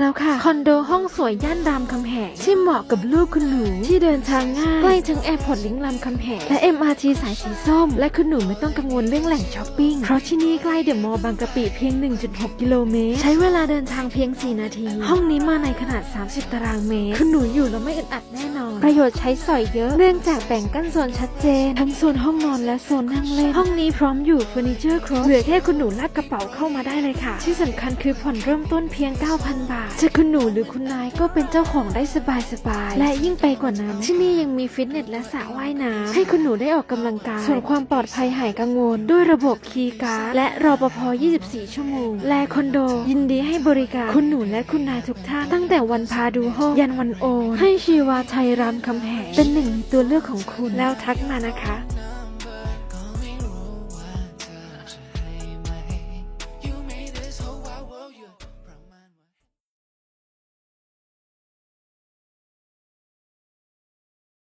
แล้วค่ะ คอนโดห้องสวยย่านรามคำแหงที่เหมาะกับลูกคุณหนูที่เดินทางง่ายใกล้ทั้งแอร์พอร์ตลิงก์รามคำแหงและ MRT สายสีส้ม และคุณหนูไม่ต้องกังวลเรื่องแหล่งช้อปปิ้งเพราะที่นี่ใกล้เดอะมอลล์บางกะปิเพียง 1.6 กิโลเมตร ใช้เวลาเดินทางเพียง 4 นาที ห้องนี้มาในขนาด 30 ตารางเมตร คุณหนูอยู่แล้วไม่อึดอัดแน่นอน ประโยชน์ใช้สอยเยอะเนื่องจากแบ่งกั้นโซนชัดเจน ทั้งโซนห้องนอนและโซนนั่งเล่น ห้องนี้พร้อมอยู่เฟอร์นิเจอร์ครบเหลือแค่คุณหนูลากกระเป๋าเข้ามาได้เลยค่ะ ที่สำคัญคือผ่อนเริ่มต้นเพียง 9,000 บาทจะคุณหนูหรือคุณนายก็เป็นเจ้าของได้สบายๆและยิ่งไปกว่านั้น ที่นี่ยังมีฟิตเนสและสระว่ายน้ำให้คุณหนูได้ออกกำลังกาย ส่วนความปลอดภัยหายกังวล ด้วยระบบคีย์การ์ดและรอปภ 24 ชั่วโมง และคอนโด ยินดีให้บริการคุณหนูและคุณนายทุกท่านตั้งแต่วันพาดูห้องยันวันโอนให้ชีวาไทยรามคำแหงเป็นหนึ่งในตัวเลือกของคุณแล้วทักมานะคะ